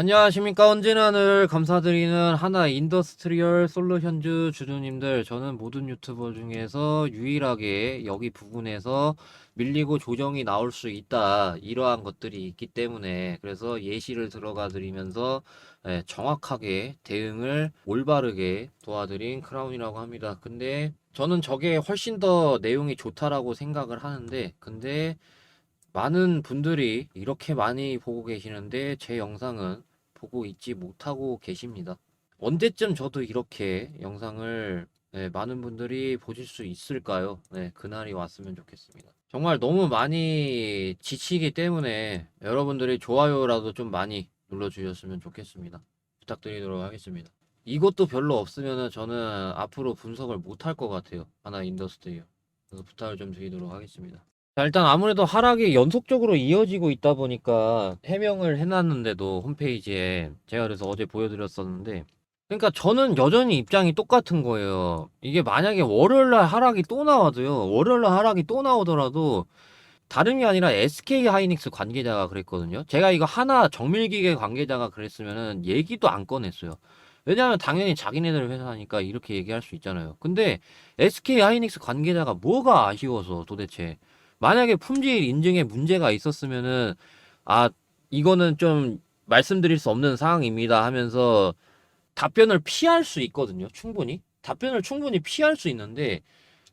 안녕하십니까. 언제나 늘 감사드리는 하나 인더스트리얼 솔루션즈 주주님들. 저는 모든 유튜버 중에서 유일하게 여기 부분에서 밀리고 조정이 나올 수 있다. 이러한 것들이 있기 때문에 그래서 예시를 들어가 드리면서 예, 정확하게 대응을 올바르게 도와드린 크라운이라고 합니다. 근데 저는 저게 훨씬 더 내용이 좋다라고 생각을 하는데 근데 많은 분들이 이렇게 많이 보고 계시는데 제 영상은 보고 있지 못하고 계십니다. 언제쯤 저도 이렇게 영상을 네, 많은 분들이 보실 수 있을까요? 네, 그날이 왔으면 좋겠습니다. 정말 너무 많이 지치기 때문에 여러분들이 좋아요라도 좀 많이 눌러주셨으면 좋겠습니다. 부탁드리도록 하겠습니다. 이것도 별로 없으면 저는 앞으로 분석을 못할 것 같아요. 하나 인더스트리요. 그래서 부탁을 좀 드리도록 하겠습니다. 자, 일단 아무래도 하락이 연속적으로 이어지고 있다 보니까 해명을 해놨는데도 홈페이지에 제가 그래서 어제 보여드렸었는데 그러니까 저는 여전히 입장이 똑같은 거예요. 이게 만약에 월요일날 하락이 또 나와도요. 월요일날 하락이 또 나오더라도 게 아니라 SK 하이닉스 관계자가 그랬거든요. 제가 이거 하나 정밀기계 관계자가 그랬으면은 얘기도 안 꺼냈어요. 왜냐하면 당연히 자기네들 회사니까 이렇게 얘기할 수 있잖아요. 근데 SK 하이닉스 관계자가 뭐가 아쉬워서 도대체 만약에 품질 인증에 문제가 있었으면은 아 이거는 좀 말씀드릴 수 없는 상황입니다 하면서 답변을 피할 수 있거든요. 충분히 답변을 충분히 피할 수 있는데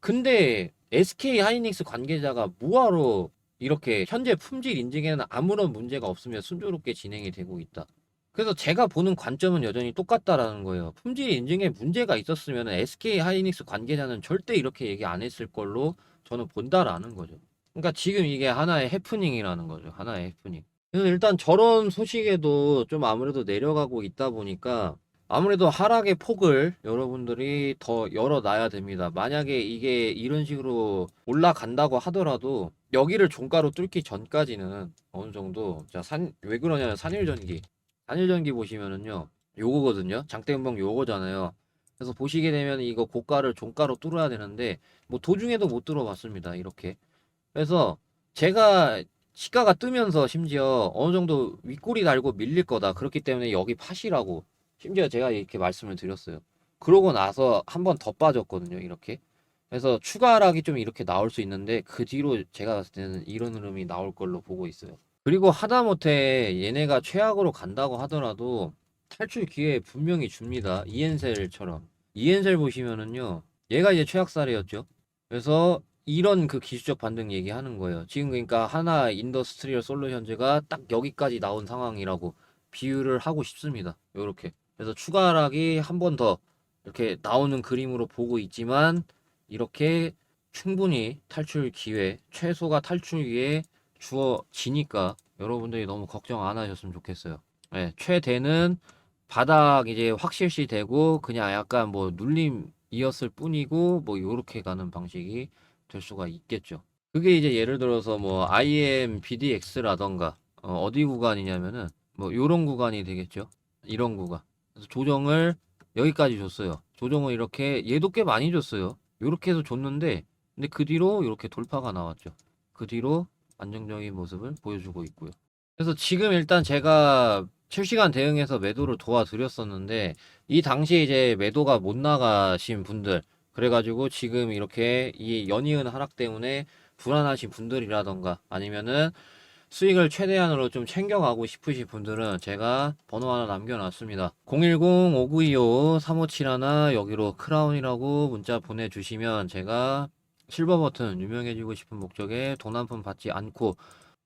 근데 SK 하이닉스 관계자가 뭐하러 이렇게 현재 품질 인증에는 아무런 문제가 없으며 순조롭게 진행이 되고 있다. 그래서 제가 보는 관점은 여전히 똑같다라는 거예요. 품질 인증에 문제가 있었으면 SK 하이닉스 관계자는 절대 이렇게 얘기 안 했을 걸로 저는 본다라는 거죠. 그러니까 지금 이게 하나의 해프닝이라는 거죠. 하나의 해프닝. 그래서 일단 저런 소식에도 좀 아무래도 내려가고 있다 보니까 아무래도 하락의 폭을 여러분들이 더 열어놔야 됩니다. 만약에 이게 이런 식으로 올라간다고 하더라도 여기를 종가로 뚫기 전까지는 어느 정도 자, 산, 왜 그러냐면 산일전기. 산일전기 보시면은요. 요거거든요. 장대음봉 요거잖아요. 그래서 보시게 되면 이거 고가를 종가로 뚫어야 되는데 뭐 도중에도 못 뚫어봤습니다. 이렇게. 그래서 제가 시가가 뜨면서 심지어 어느 정도 윗꼬리 달고 밀릴 거다. 그렇기 때문에 여기 파시라고 심지어 제가 이렇게 말씀을 드렸어요. 그러고 나서 한 번 더 빠졌거든요. 이렇게. 그래서 추가 하락이 좀 이렇게 나올 수 있는데 그 뒤로 제가 봤을 때는 이런 흐름이 나올 걸로 보고 있어요. 그리고 하다못해 얘네가 최악으로 간다고 하더라도 탈출 기회 분명히 줍니다. 이엔셀처럼. 이엔셀 보시면은요. 얘가 이제 최악사례였죠. 그래서 이런 그 기술적 반등 얘기하는 거예요. 지금 그러니까 하나 인더스트리얼 솔루션즈가 딱 여기까지 나온 상황이라고 비유를 하고 싶습니다. 요렇게. 그래서 추가 하락이 한 번 더 이렇게 나오는 그림으로 보고 있지만 이렇게 충분히 탈출 기회, 최소가 탈출 기회 주어지니까 여러분들이 너무 걱정 안 하셨으면 좋겠어요. 네, 최대는 바닥 이제 확실시 되고 그냥 약간 뭐 눌림이었을 뿐이고 뭐 요렇게 가는 방식이 될 수가 있겠죠. 그게 이제 예를 들어서 뭐 IM BDX라던가 어, 디 구간이냐면은 뭐 요런 구간이 되겠죠. 이런 구간. 그래서 조정을 여기까지 줬어요. 조정을 이렇게 얘도 꽤 많이 줬어요. 요렇게 해서 줬는데 근데 그 뒤로 이렇게 돌파가 나왔죠. 그 뒤로 안정적인 모습을 보여주고 있고요. 그래서 지금 일단 제가 실시간 대응해서 매도를 도와드렸었는데 이 당시에 이제 매도가 못 나가신 분들 그래가지고 지금 이렇게 이 연이은 하락 때문에 불안하신 분들이라던가 아니면은 수익을 최대한으로 좀 챙겨가고 싶으신 분들은 제가 번호 하나 남겨놨습니다. 010-5925-3571 여기로 크라운이라고 문자 보내주시면 제가 실버 버튼 유명해지고 싶은 목적에 돈 한 푼 받지 않고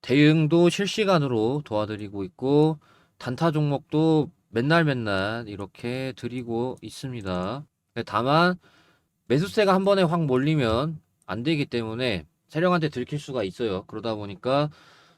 대응도 실시간으로 도와드리고 있고 단타 종목도 맨날 맨날 이렇게 드리고 있습니다. 다만 매수세가 한 번에 확 몰리면 안 되기 때문에 세력한테 들킬 수가 있어요. 그러다 보니까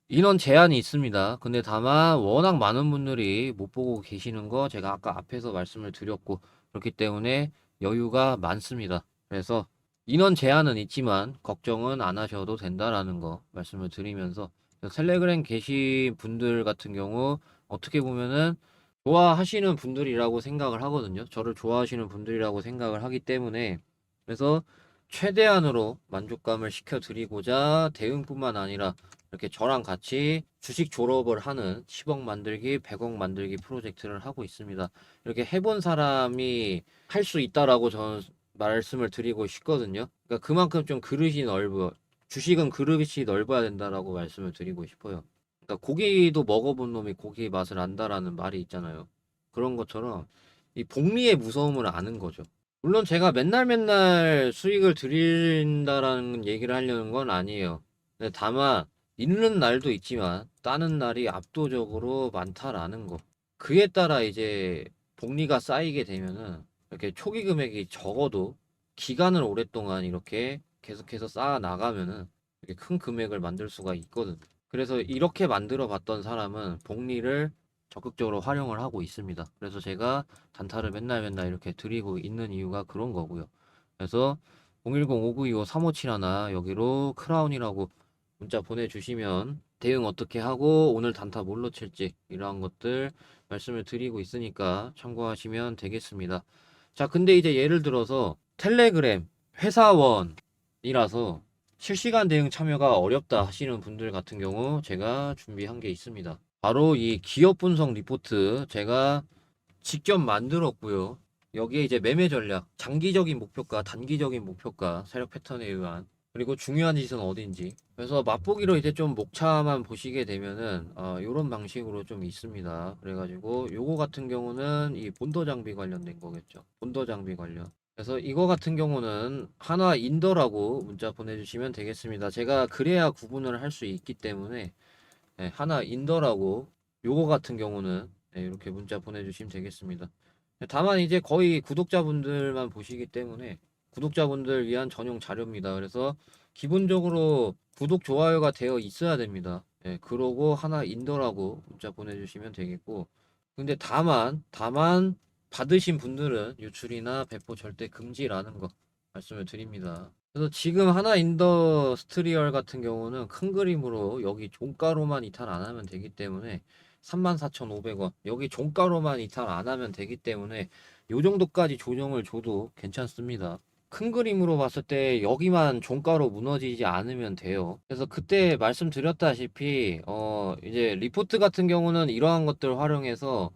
인원 제한이 있습니다. 근데 다만 워낙 많은 분들이 못 보고 계시는 거 제가 아까 앞에서 말씀을 드렸고 그렇기 때문에 여유가 많습니다. 그래서 인원 제한은 있지만 걱정은 안 하셔도 된다라는 거 말씀을 드리면서 텔레그램 계신 분들 같은 경우 어떻게 보면은 좋아하시는 분들이라고 생각을 하거든요. 저를 좋아하시는 분들이라고 생각을 하기 때문에 그래서 최대한으로 만족감을 시켜드리고자 대응뿐만 아니라 이렇게 저랑 같이 주식 졸업을 하는 10억 만들기, 100억 만들기 프로젝트를 하고 있습니다. 이렇게 해본 사람이 할 수 있다라고 저는 말씀을 드리고 싶거든요. 그러니까 그만큼 좀 그릇이 넓어, 주식은 그릇이 넓어야 된다라고 말씀을 드리고 싶어요. 그러니까 고기도 먹어본 놈이 고기 맛을 안다라는 말이 있잖아요. 그런 것처럼 이 복리의 무서움을 아는 거죠. 물론 제가 맨날 맨날 수익을 드린다라는 얘기를 하려는 건 아니에요. 근데 다만 있는 날도 있지만 따는 날이 압도적으로 많다라는 거. 그에 따라 이제 복리가 쌓이게 되면은 이렇게 초기 금액이 적어도 기간을 오랫동안 이렇게 계속해서 쌓아 나가면은 이렇게 큰 금액을 만들 수가 있거든. 그래서 이렇게 만들어 봤던 사람은 복리를 적극적으로 활용을 하고 있습니다. 그래서 제가 단타를 맨날 맨날 이렇게 드리고 있는 이유가 그런 거고요. 그래서 010-5925-3571 여기로 크라운이라고 문자 보내주시면 대응 어떻게 하고 오늘 단타 뭘로 칠지 이러한 것들 말씀을 드리고 있으니까 참고하시면 되겠습니다. 자, 근데 이제 예를 들어서 텔레그램 회사원이라서 실시간 대응 참여가 어렵다 하시는 분들 같은 경우 제가 준비한 게 있습니다. 바로 이 기업 분석 리포트 제가 직접 만들었고요. 여기에 이제 매매 전략, 장기적인 목표가, 단기적인 목표가, 세력 패턴에 의한 그리고 중요한 짓은 어딘지. 그래서 맛보기로 이제 좀 목차만 보시게 되면은 어, 이런 방식으로 좀 있습니다. 그래가지고 요거 같은 경우는 이 본더 장비 관련된 거겠죠. 본더 장비 관련. 그래서 이거 같은 경우는 하나 인더라고 문자 보내주시면 되겠습니다. 제가 그래야 구분을 할 수 있기 때문에 네, 하나 인더라고 요거 같은 경우는 네, 이렇게 문자 보내주시면 되겠습니다. 네, 다만 이제 거의 구독자분들만 보시기 때문에 구독자분들 위한 전용 자료입니다. 그래서 기본적으로 구독, 좋아요가 되어 있어야 됩니다. 예, 그러고 하나 인더라고 문자 보내주시면 되겠고. 근데 다만, 다만 받으신 분들은 유출이나 배포 절대 금지라는 거 말씀을 드립니다. 그래서 지금 하나 인더스트리얼 같은 경우는 큰 그림으로 여기 종가로만 이탈 안 하면 되기 때문에 34,500원. 여기 종가로만 이탈 안 하면 되기 때문에 요 정도까지 조정을 줘도 괜찮습니다. 큰 그림으로 봤을 때 여기만 종가로 무너지지 않으면 돼요. 그래서 그때 말씀드렸다시피 어 이제 리포트 같은 경우는 이러한 것들 활용해서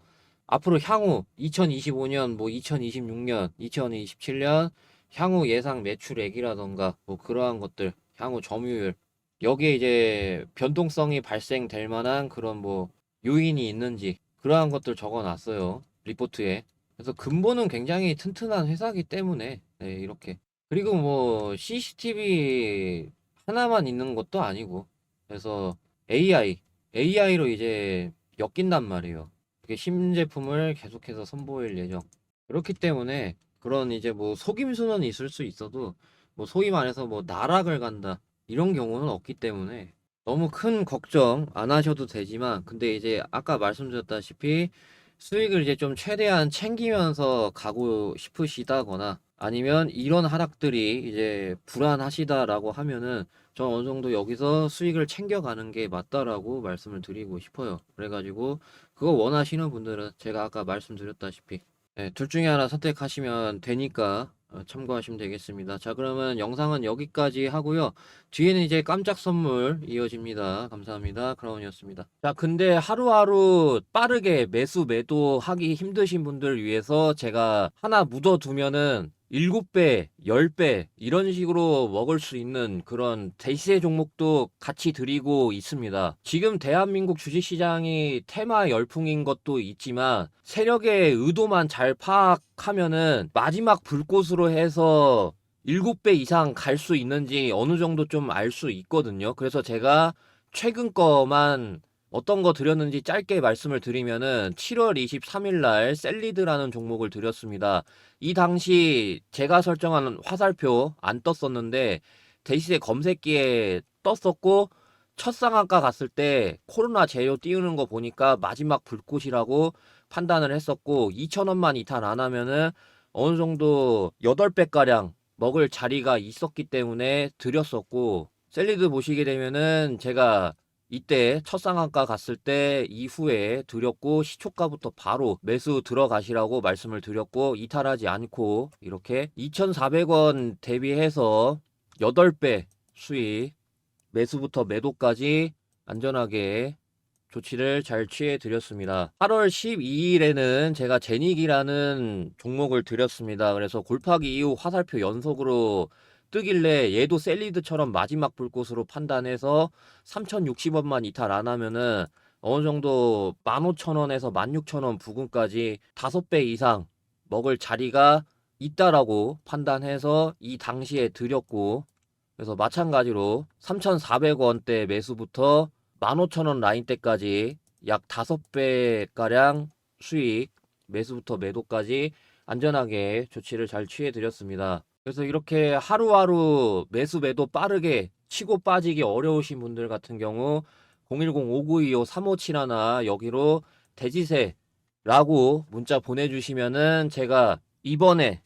앞으로 향후 2025년 뭐 2026년 2027년 향후 예상 매출액이라던가 뭐 그러한 것들 향후 점유율 여기에 이제 변동성이 발생될 만한 그런 뭐 요인이 있는지 그러한 것들 적어 놨어요. 리포트에. 그래서 근본은 굉장히 튼튼한 회사기 때문에 네, 이렇게 그리고 뭐 CCTV 하나만 있는 것도 아니고 그래서 AI AI로 이제 엮인단 말이에요. 이렇게 신제품을 계속해서 선보일 예정. 그렇기 때문에 그런 이제 뭐 속임수는 있을 수 있어도 뭐 소위 말해서 뭐 나락을 간다 이런 경우는 없기 때문에 너무 큰 걱정 안 하셔도 되지만 근데 이제 아까 말씀드렸다시피 수익을 이제 좀 최대한 챙기면서 가고 싶으시다거나 아니면 이런 하락들이 이제 불안하시다라고 하면은 저 어느 정도 여기서 수익을 챙겨가는 게 맞다라고 말씀을 드리고 싶어요. 그래가지고 그거 원하시는 분들은 제가 아까 말씀드렸다시피 네, 둘 중에 하나 선택하시면 되니까 어, 참고하시면 되겠습니다. 자, 그러면 영상은 여기까지 하고요. 뒤에는 이제 깜짝 선물 이어집니다. 감사합니다. 크라운이었습니다. 자, 근데 하루하루 빠르게 매수 매도하기 힘드신 분들 위해서 제가 하나 묻어두면은 7배, 10배 이런 식으로 먹을 수 있는 그런 대시세 종목도 같이 드리고 있습니다. 지금 대한민국 주식시장이 테마 열풍인 것도 있지만 세력의 의도만 잘 파악하면은 마지막 불꽃으로 해서 7배 이상 갈 수 있는지 어느 정도 좀 알 수 있거든요. 그래서 제가 최근 거만 어떤 거 드렸는지 짧게 말씀을 드리면은 7월 23일 날 셀리드라는 종목을 드렸습니다. 이 당시 제가 설정한 화살표 안 떴었는데 대시세 검색기에 떴었고 첫 상한가 갔을 때 코로나 제로 띄우는 거 보니까 마지막 불꽃이라고 판단을 했었고 2,000원만 이탈 안 하면은 어느 정도 8배 가량 먹을 자리가 있었기 때문에 드렸었고 셀리드 보시게 되면은 제가 이때 첫 상한가 갔을 때 이후에 드렸고 시초가부터 바로 매수 들어가시라고 말씀을 드렸고 이탈하지 않고 이렇게 2,400원 대비해서 8배 수익 매수부터 매도까지 안전하게 조치를 잘 취해 드렸습니다. 8월 12일에는 제가 제닉이라는 종목을 드렸습니다. 그래서 골파기 이후 화살표 연속으로 뜨길래 얘도 셀리드처럼 마지막 불꽃으로 판단해서 3,060원만 이탈 안 하면은 어느 정도 15,000원에서 16,000원 부근까지 5배 이상 먹을 자리가 있다라고 판단해서 이 당시에 드렸고 그래서 마찬가지로 3,400원대 매수부터 15,000원 라인대까지 약 5배 가량 수익 매수부터 매도까지 안전하게 조치를 잘 취해 드렸습니다. 그래서 이렇게 하루하루 매수 매도 빠르게 치고 빠지기 어려우신 분들 같은 경우 010-5925-3571 여기로 대지세라고 문자 보내주시면은 제가 이번에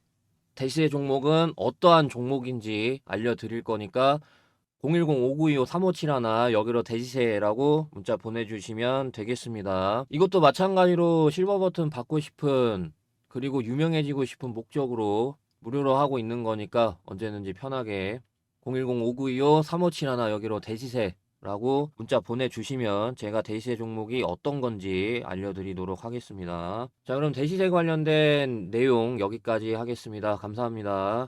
대시세 종목은 어떠한 종목인지 알려드릴 거니까 010-5925-3571 여기로 대지세라고 문자 보내주시면 되겠습니다. 이것도 마찬가지로 실버 버튼 받고 싶은 그리고 유명해지고 싶은 목적으로 무료로 하고 있는 거니까 언제든지 편하게 010-5925-3571 여기로 대시세라고 문자 보내주시면 제가 대시세 종목이 어떤 건지 알려드리도록 하겠습니다. 자 그럼 대시세 관련된 내용 여기까지 하겠습니다. 감사합니다.